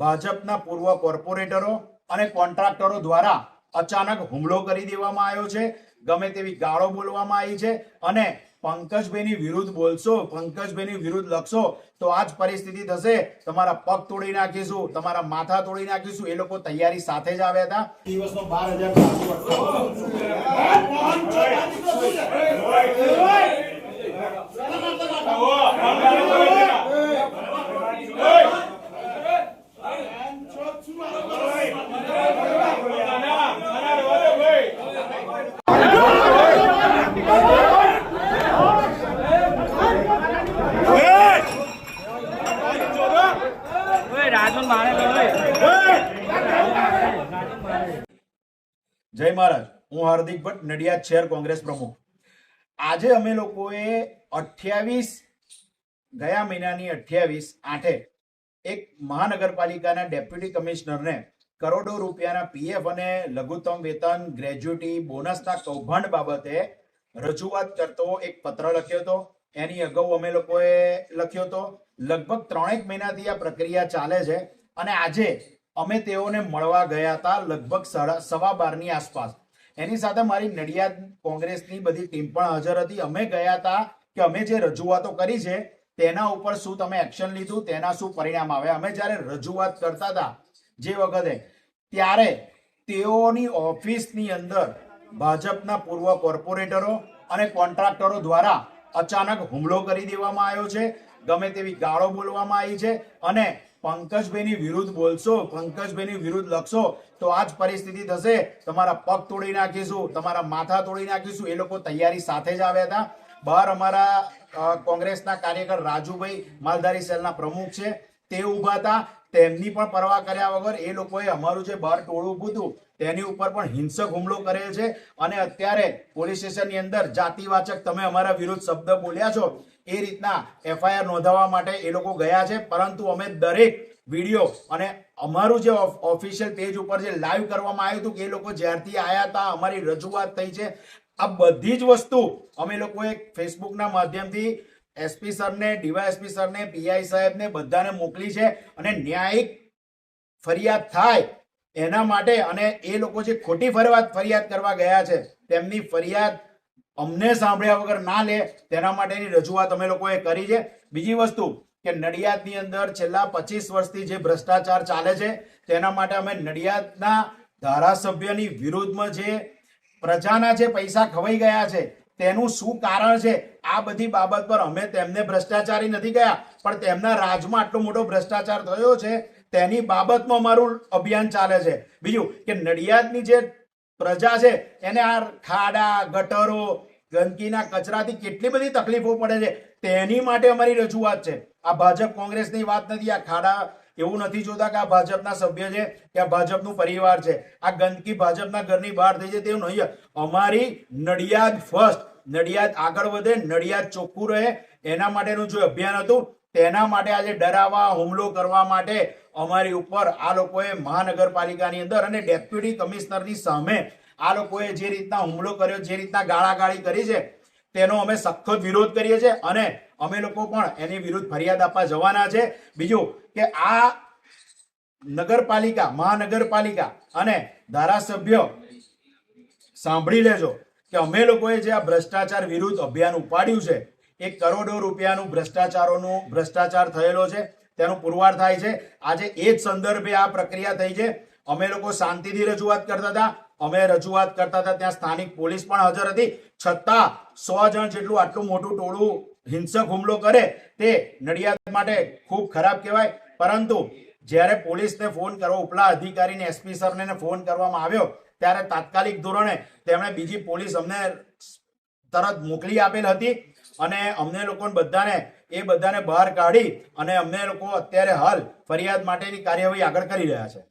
ભાજપના પૂર્વ કોર્પોરેટરો અને કોન્ટ્રાક્ટરો દ્વારા અચાનક હુમલો કરી દેવામાં આવ્યો છે. ગમે તેવી ગાળો બોલવામાં આવી છે અને પંકજભાઈની વિરુદ્ધ બોલશો, પંકજભાઈની વિરુદ્ધ લખશો, તો આ જ પરિસ્થિતિ થશે. તમારા પગ તોડી નાખીશું, તમારા માથા તોડી નાખીશું. એ લોકો તૈયારી સાથે જ આવ્યા હતા. દિવસનો બાર હજાર જય મહારાજ. હું હાર્દિક ભટ્ટ, નડિયાદ શહેર કોંગ્રેસ પ્રમુખ. આજે અમે લોકોએ અઠ્યાવીસ, ગયા મહિનાની અઠ્યાવીસ આઠે એક મહાનગરપાલિકાના ડેપ્યુટી કમિશનરને કરોડો રૂપિયાના પીએફ અને લઘુત્તમ વેતન, ગ્રેજ્યુટી, બોનસના કૌભાંડ બાબતે રજૂઆત કરતો એક પત્ર લખ્યો હતો. એની અગાઉ અમે લોકોએ લખ્યો હતો. લગભગ ત્રણેક મહિનાથી આ પ્રક્રિયા ચાલે છે અને આજે અમે તેઓને મળવા ગયા હતા લગભગ સાડા સવા બારની આસપાસ. એની સાથે મારી નડિયાદ કોંગ્રેસની બધી ટીમ પણ હાજર હતી. અમે ગયા હતા કે અમે જે રજૂઆતો કરી છે, તેના ઉપર શું તમે એક્શન લીધું, તેના શું પરિણામ આવે અમે જ્યારે રજૂઆત કરતા હતા જે વખતે, ત્યારે તેઓની ઓફિસની અંદર ભાજપના પૂર્વ કોર્પોરેટરો અને કોન્ટ્રાક્ટરો દ્વારા અચાનક હુમલો કરી દેવામાં આવ્યો છે. ગમે તેવી ગાળો બોલવામાં આવી છે અને પંકજભાઈની વિરુદ્ધ બોલશો, પંકજભાઈની વિરુદ્ધ લખશો, તો આ જ પરિસ્થિતિ થશે. તમારા પગ તોડી નાખીશું, તમારા માથા તોડી નાખીશું. એ લોકો તૈયારી સાથે જ આવ્યા હતા. બહાર અમારા કોંગ્રેસના કાર્યકર રાજુભાઈ માલધારી સેલના પ્રમુખ છે. તે ઊભા હતા. તેમની પણ પરવા કર્યા વગર એ લોકોએ અમારું જે બહાર ટોળું ઊભું હતું, તેની ઉપર પણ હિંસક હુમલો કરેલ છે. અને અત્યારે પોલીસ સ્ટેશનની અંદર જાતિવાચક તમે અમારા વિરુદ્ધ શબ્દ બોલ્યા છો. એ રીતના એફઆઈઆર નોંધાવવા માટે એ લોકો ગયા છે. પરંતુ અમે દરેક વીડિયો અને અમારું જે ઓફિશિયલ પેજ ઉપર જે લાઈવ કરવામાં આવ્યું હતું કે એ લોકો જ્યારથી આવ્યા હતા, અમારી રજૂઆત થઈ છે. આ બધી જ વસ્તુ અમે લોકોએ ફેસબુકના માધ્યમથી એસપી સરને ડીવાયએસપી સરને પીઆઈ સાહેબને બધાને મોકલી છે અને ન્યાયિક ફરિયાદ થાય એના માટે અને એ લોકો જે ખોટી ફરિયાદ ફરિયાદ કરવા ગયા છે, તેમની ફરિયાદ અમને સાંભળ્યા વગર ના લે, તેના માટેની રજૂઆત અમે લોકોએ કરી છે. બીજી વસ્તુ કે નડિયાદની અંદર છેલ્લા પચીસ વર્ષથી જે ભ્રષ્ટાચાર ચાલે છે, તેના માટે અમે નડિયાદના ધારાસભ્યની વિરુદ્ધમાં જે પ્રજાના જે પૈસા ખવાઈ ગયા છે, તેનું શું કારણ છે, આ બધી બાબત પર અમે તેમને ભ્રષ્ટાચારી નથી ગયા. પણ તેમના રાજમાં આટલો મોટો ભ્રષ્ટાચાર થયો છે, તેની બાબતમાં અમારું અભિયાન ચાલે છે. બીજું કે નડિયાદની જે પ્રજા છે, એને આ ખાડા, ગટરો, ગંદકીના કચરાથી કેટલી બધી તકલીફો પડે છે, તેની માટે અમારી રજૂઆત છે. આ ભાજપ કોંગ્રેસની વાત નથી, આ ખાડા એવું નથી જોતા કે આ ભાજપના સભ્ય છે, કે આ ભાજપનું પરિવાર છે. આ ગંદકી ભાજપના ઘરની બહાર થઈ છે તેવું નહીં, અમારી નડિયાદ ફર્સ્ટ નડિયાદ આગળ વધે, નડિયાદ ચોખ્ખું રહે, એના માટેનું જે અભિયાન હતું તેના માટે આજે ડરાવા હુમલો કરવા માટે અમારી ઉપર આ લોકોએ મહાનગરપાલિકાની અંદર અને ડેપ્યુટી કમિશનરની સામે આ લોકોએ જે રીતના હુમલો કર્યો, જે રીતના ગાળાગાળી કરી છે, તેનો અમે સખત વિરોધ કરીએ છીએ અને અમે લોકો પણ એની વિરુદ્ધ ફરિયાદ આપવા જવાના છે. બીજું કે આ નગરપાલિકા, મહાનગરપાલિકા અને ધારાસભ્ય સાંભળી લેજો કે અમે લોકોએ જે આ ભ્રષ્ટાચાર વિરુદ્ધ અભિયાન ઉપાડ્યું છે એ કરોડો રૂપિયાનું ભ્રષ્ટાચારોનું ભ્રષ્ટાચાર થયેલો છે, તેનું પુરવાર થાય છે. આજે એ જ સંદર્ભે આ પ્રક્રિયા થઈ છે. અમે લોકો શાંતિથી રજૂઆત કરતા હતા. અમે રજૂઆત કરતા હતા, ત્યાં સ્થાનિક પોલીસ પણ હાજર હતી. છતાં સો જણ જેટલું આટલું મોટું ટોળું હિંસક હુમલો કરે તે નડિયાદ માટે ખૂબ ખરાબ કહેવાય. પરંતુ જ્યારે પોલીસને ફોન કરવો, ઉપલા અધિકારીને, એસપી સરને ફોન કરવામાં આવ્યો, ત્યારે તાત્કાલિક ધોરણે તેમણે બીજી પોલીસ અમને તરત મોકલી આપેલ હતી. અને અમને લોકોને બધાને, એ બધાને બહાર કાઢી અને અમને લોકો અત્યારે હાલ ફરિયાદ માટેની કાર્યવાહી આગળ કરી રહ્યા છે.